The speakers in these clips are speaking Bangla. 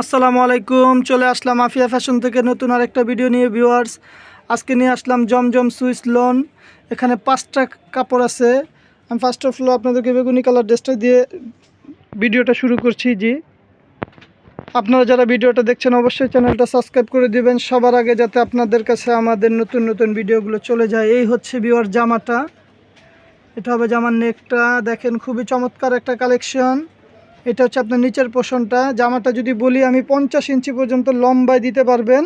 আসসালামু আলাইকুম, চলে আসলাম আফিয়া ফ্যাশন থেকে নতুন আরেকটা ভিডিও নিয়ে, ভিউয়ার্স। আজকে নিয়ে আসলাম জমজম সুইস লোন। এখানে পাঁচটা কাপড় আছে। আমি ফার্স্ট অফ অল আপনাদেরকে বেগুনি কালার ড্রেসটা দিয়ে ভিডিওটা শুরু করছি জি। আপনারা যারা ভিডিওটা দেখছেন, অবশ্যই চ্যানেলটা সাবস্ক্রাইব করে দিবেন। সবার আগে যাতে আপনাদের কাছে আমাদের নতুন নতুন ভিডিওগুলো চলে যায়। এই হচ্ছে ভিউয়ার জামাটা। এটা হবে জামার নেকটা দেখেন, খুবই চমৎকার একটা কালেকশন এটা হচ্ছে আপনার নিচের পোষণটা। জামাটা যদি বলি, আমি পঞ্চাশ ইঞ্চি পর্যন্ত লম্বায় দিতে পারবেন।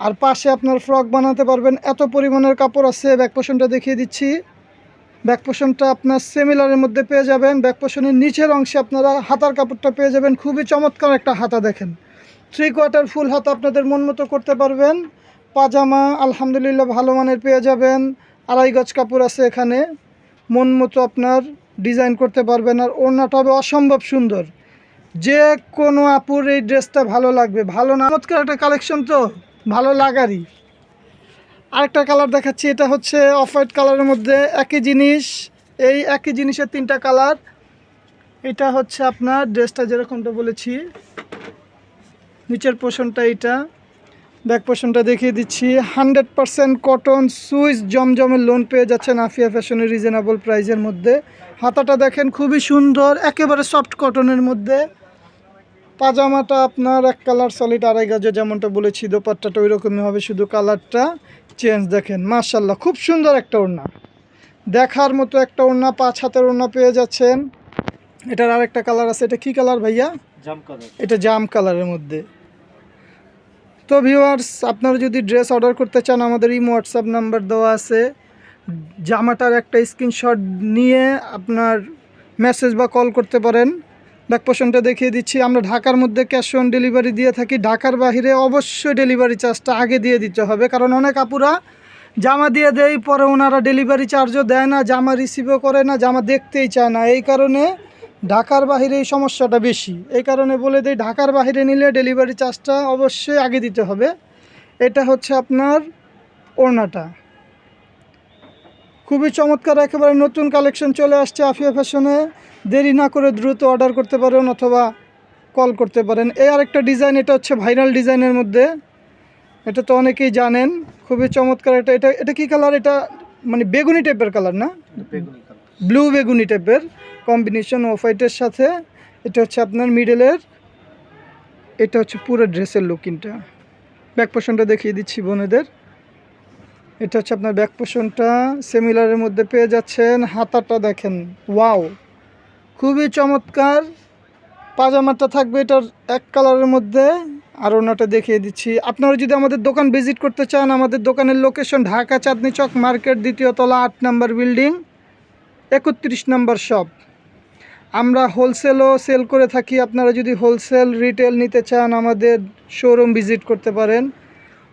আর পাশে আপনার ফ্রক বানাতে পারবেন। এত পরিমাণের কাপড় আছে ব্যাক পোষণটা দেখিয়ে দিচ্ছি। ব্যাক পোষণটা আপনার সেমিলারের মধ্যে পেয়ে যাবেন। ব্যাক পোষণের নিচের অংশে আপনারা হাতার কাপড়টা পেয়ে যাবেন। খুবই চমৎকার একটা হাতা দেখেন। থ্রি কোয়ার্টার ফুল হাতা আপনাদের মন মতো করতে পারবেন। পাজামা আলহামদুলিল্লাহ ভালো মানের পেয়ে যাবেন। আড়াই গজ কাপড় আছে এখানে। মন মতো আপনার ডিজাইন করতে পারবেন আর ওড়নাটা হবে অসম্ভব সুন্দর। যে কোনো আপুর এই ড্রেসটা ভালো লাগবে। ভালো না, চমৎকার একটা কালেকশন তো, ভালো লাগারই। আরেকটা কালার দেখাচ্ছি, এটা হচ্ছে অফ হোয়াইট কালারের মধ্যে একই জিনিস, এই একই জিনিসের তিনটা কালার। এটা হচ্ছে আপনার ড্রেসটা যেরকমটা বলেছি, নিচের পোষণটা এটা ব্যাক পোষণটা দেখিয়ে দিচ্ছি। হান্ড্রেড পারসেন্ট কটন সুইচ জমজমের লোন পেয়ে যাচ্ছেন আফিয়া ফ্যাশনের রিজনেবল প্রাইসের মধ্যে। হাতাটা দেখেন খুবই সুন্দর একেবারে সফট কটনের মধ্যে। পাজামাটা আপনার এক কালার সলিড আড়াই গাজে যেমনটা বলেছি দোপাট্টাটা ওই রকমই হবে শুধু কালারটা চেঞ্জ দেখেন মার্শাল্লাহ খুব সুন্দর একটা ওড়না। দেখার মতো একটা ওড়না পাঁচ হাতের ওড়না পেয়ে যাচ্ছেন। এটার আরেকটা কালার আছে এটা কি কালার ভাইয়া? জাম কালার এটা জাম কালারের মধ্যে। তো ভিউয়ার্স আপনারা যদি ড্রেস অর্ডার করতে চান, আমাদের এই হোয়াটসঅ্যাপ নাম্বার দেওয়া আছে। জামাটার একটা স্ক্রিনশট নিয়ে আপনার মেসেজ বা কল করতে পারেন। ব্যাক দেখিয়ে দিচ্ছি। আমরা ঢাকার মধ্যে ক্যাশ অন ডেলিভারি দিয়ে থাকি। ঢাকার বাইরে অবশ্যই ডেলিভারি চার্জটা আগে দিয়ে দিতে হবে। কারণ অনেক আপুরা জামা দিয়ে দেয়, পরে ওনারা ডেলিভারি চার্জও দেয় না, জামা রিসিভও করে না, জামা দেখতেই চায় না। এই কারণে ঢাকার বাইরে এই সমস্যাটা বেশি। এই কারণে বলে দেয় ঢাকার বাইরে নিলে ডেলিভারি চার্জটা অবশ্যই আগে দিতে হবে। এটা হচ্ছে আপনার ওড়নাটা। খুবই চমৎকার একেবারে নতুন কালেকশন চলে আসছে আফিয়া ফ্যাশনে দেরি না করে দ্রুত অর্ডার করতে পারেন অথবা কল করতে পারেন। এই আরেকটা ডিজাইন এটা হচ্ছে ভাইরাল ডিজাইনের মধ্যে। এটা তো অনেকেই জানেন খুবই চমৎকার। এটা এটা এটা কী কালার এটা মানে বেগুনি টাইপের কালার না? ব্লু বেগুনি টাইপের কম্বিনেশন অফ হোয়াইটের সাথে, এটা হচ্ছে আপনার মিডলের এটা হচ্ছে পুরো ড্রেসের লুকিংটা ব্যাক পোষণটা দেখিয়ে দিচ্ছি বোনেদের। এটা হচ্ছে আপনার ব্যাক পোষণটা সেমিলারের মধ্যে পেয়ে যাচ্ছেন, হাতাটা দেখেন ওয়াও খুবই চমৎকার, পাজামাটা থাকবে এটার এক কালারের মধ্যে। আর ওনাটা দেখিয়ে দিচ্ছি। আপনারা যদি আমাদের দোকান ভিজিট করতে চান, আমাদের দোকানের লোকেশন ঢাকা চাঁদনি চক মার্কেট, দ্বিতীয় তলা আট নাম্বার বিল্ডিং একত্রিশ নাম্বার শপ আমরা হোলসেলও সেল করে থাকি। আপনারা যদি হোলসেল রিটেল নিতে চান, আমাদের শোরুম ভিজিট করতে পারেন।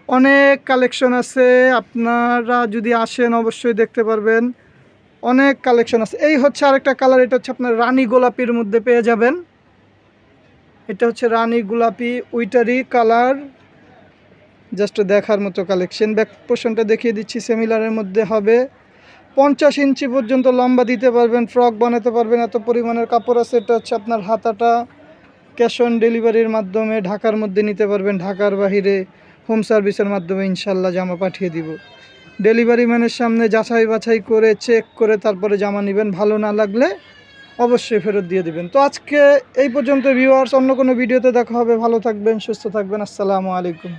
অনেক কালেকশন আছে। আপনারা যদি আসেন, অবশ্যই দেখতে পারবেন। অনেক কালেকশন আছে। এই হচ্ছে আরেকটা কালার এটা হচ্ছে আপনার রানী গোলাপির মধ্যে পেয়ে যাবেন। এটা হচ্ছে রানী গোলাপি উইটারি কালার। জাস্ট দেখার মতো কালেকশন ব্যাক পোর্শনটা দেখিয়ে দিচ্ছি সেমিলারের মধ্যে হবে। পঞ্চাশ ইঞ্চি পর্যন্ত লম্বা দিতে পারবেন, ফ্রক বানাতে পারবেন, এত পরিমাণের কাপড় আছে, এটা হচ্ছে আপনার হাতাটা। ক্যাশ অন ডেলিভারির মাধ্যমে ঢাকার মধ্যে নিতে পারবেন, ঢাকার বাহিরে হোম সার্ভিসের মাধ্যমে ইনশাল্লাহ জামা পাঠিয়ে দিব। ডেলিভারি ম্যানের সামনে যাচাই বাছাই করে, চেক করে তারপরে জামা নেবেন, ভালো না লাগলে অবশ্যই ফেরত দিয়ে দিবেন। তো আজকে এই পর্যন্ত ভিউয়ার্স অন্য কোনো ভিডিওতে দেখা হবে। ভালো থাকবেন, সুস্থ থাকবেন, আসসালামু আলাইকুম।